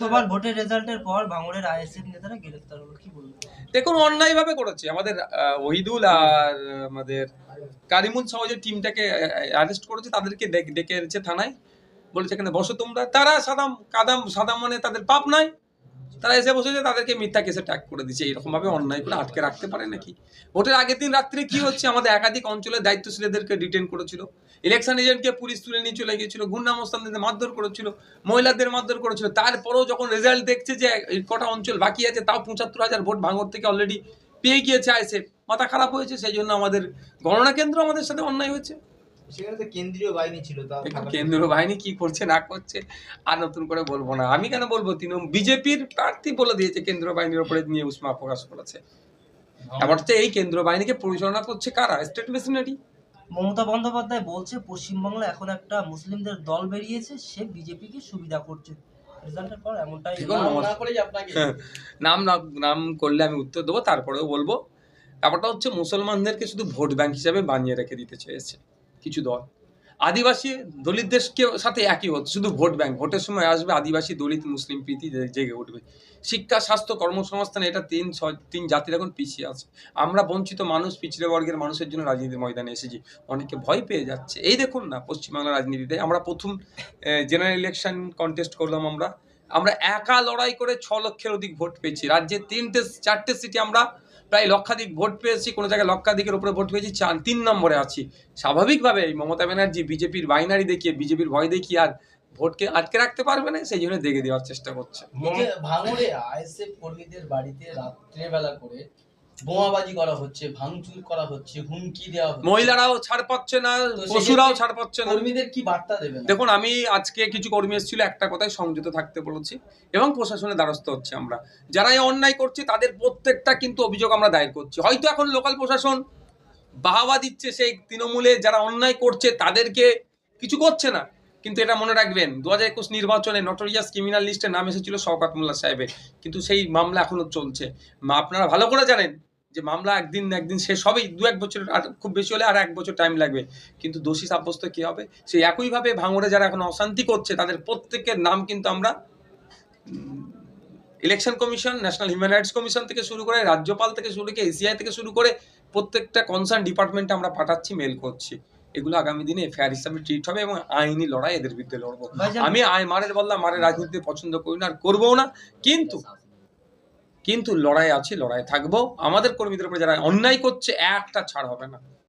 তোমার ভোটের রেজাল্টের পর ভাঙড়ের আইএসএফ নেতারা গ্রেফতার হলো, কি বলব দেখুন করেছে। আমাদের ওহিদুল আর, আমাদের কারিমুল সহ যে টিমটাকে অ্যারেস্ট করেছে, তাদেরকে ডেকে এনেছে থানায়। বলেছে এখানে বসো তোমরা। তারা সাদাম, কাদাম, সাদাম মানে তাদের পাপ নাই তারা এসে বসেছে, তাদেরকে মিথ্যা কেসে ট্যাগ করে দিচ্ছে। এরকম ভাবে অন্যায় করে আটকে রাখতে পারে নাকি? ভোটের আগের দিন রাত্রে কি হচ্ছে? আমাদের একাধিক অঞ্চলের দায়িত্বশীলদেরকে ডিটেন করেছিল। ইলেকশন এজেন্টকে পুলিশ তুলে নিয়ে চলে গিয়েছিল গুন্ডামস্তানদের মারধর করেছিল, মহিলাদের মারধর করেছিল। তারপরেও যখন রেজাল্ট দেখছে যে কটা অঞ্চল বাকি আছে, তাও পঁচাত্তর হাজার ভোট ভাঙর থেকে অলরেডি পেয়ে গিয়েছে আইসে মাথা খারাপ হয়েছে, সেই জন্য আমাদের গণনা কেন্দ্র আমাদের সাথে অন্যায় হয়েছে। সেখানে তো কেন্দ্রীয় বাহিনী ছিল তা কেন্দ্রীয় বাহিনী কি করছে না করছে আর নতুন করে বলব না। আমি কেন বলব তৃণমূল বিজেপির প্রার্থী বলে দিয়েছে কেন্দ্রীয় বাহিনীর উপরে নিয়ে উষ্মা প্রকাশ করেছে। এবার হচ্ছে এই কেন্দ্রীয় বাহিনীকে পরিচালনা করছে কারা? স্টেট মেশিনারি মমতা বন্দ্যোপাধ্যায় বলছে পশ্চিমবাংলায় এখন একটা মুসলিমদের দল বেরিয়েছে সে বিজেপিকে সুবিধা করছে। মমতা- হ্যাঁ, নাম নাম করলে আমি উত্তর দেবো তারপরেও বলব। ব্যাপারটা হচ্ছে মুসলমানদেরকে শুধু ভোট ব্যাংক হিসাবে বানিয়ে রেখে দিতে চেয়েছে। কিছু দল। আদিবাসী দলিতদের সাথে একই হচ্ছে, শুধু ভোট ব্যাংক। ভোটের সময় আসবে আদিবাসী, দলিত, মুসলিম, প্রীতি জেগে উঠবে। শিক্ষা, স্বাস্থ্য, কর্মসংস্থান, এটা তিন তিন জাতির এখন পিছিয়ে আছে। আমরা বঞ্চিত মানুষ পিছড়ে বর্গের মানুষের জন্য রাজনীতির ময়দানে এসেছি। অনেকে ভয় পেয়ে যাচ্ছে। এই দেখুন না, পশ্চিমবাংলার রাজনীতিতে আমরা প্রথম জেনারেল ইলেকশন কন্টেস্ট করলাম আমরা। আমরা একা লড়াই করে ছ লক্ষের অধিক ভোট পেয়েছি। রাজ্যে তিনটে, চারটে সিটি আমরা প্রায় লক্ষাধিক ভোট পেয়েছি, কোনো জায়গায় লক্ষাধিকের উপরে ভোট পেয়েছি চার তিন নম্বরে আছি। স্বাভাবিকভাবে এই মমতা ব্যানার্জি বিজেপির বাইনারি দেখিয়ে, বিজেপির ভয় দেখিয়ে আর ভোটকে আটকে রাখতে পারবে না, সেই জন্য দেখে দেওয়ার চেষ্টা করছে। ভাঙড়ে আইএসএফ কর্মীদের বাড়িতে রাত্রেবেলা করে বোমাবাজি করা হচ্ছে ভাঙচুর করা হচ্ছে হুমকি দেওয়া হচ্ছে। মহিলারাও ছাড় পাচ্ছে না পশুরাও ছাড় পাচ্ছে না। কর্মীদের কি বার্তা দেবেন? দেখুন আমি আজকে কিছু কর্মী এসেছিল একটা কথায় সংযত থাকতে বলেছি এবং প্রশাসনের দ্বারস্থ হচ্ছে আমরা। যারা এই অন্যায় করছে তাদের প্রত্যেকটা কিন্তু অভিযোগ আমরা দায়ের করছি। হয়তো এখন লোকাল প্রশাসন বাহাবা দিচ্ছে সেই তৃণমূলে যারা অন্যায় করছে তাদেরকে কিছু করছে না। কিন্তু এটা মনে রাখবেন দু হাজার একুশ নির্বাচনে নটোরিয়াস ক্রিমিনাল লিস্টে নাম এসেছিল শওকাত মোল্লা সাহেবের। কিন্তু সেই মামলা এখনও চলছে। মা- আপনারা ভালো করে জানেন যে মামলা একদিন একদিন শেষ হবেই দু এক বছর আর খুব বেশি হলে আর এক বছর টাইম লাগবে। কিন্তু দোষী সাব্যস্ত কি হবে? সেই একইভাবে ভাঙড়ে যারা এখন অশান্তি করছে তাদের প্রত্যেকের নাম কিন্তু আমরা election commission national human rights commission থেকে শুরু করে রাজ্যপাল থেকে শুরু করে এসিআই থেকে শুরু করে প্রত্যেকটা কনসার্ন ডিপার্টমেন্টে আমরা পাঠাচ্ছি মেল করছি। এগুলো আগামী দিনে এফআইআর হিসাবে ট্রিট হবে এবং আইনি লড়াই এদের বিরুদ্ধে লড়বো। আমি আয় মারের বললাম মারের রাজনীতি পছন্দ করি না আর করব না কিন্তু কিন্তু লড়াই আছে, লড়াই থাকব। আমাদের কর্মীদের উপরে যারা অন্যায় করছে, একটা ছাড় হবে না।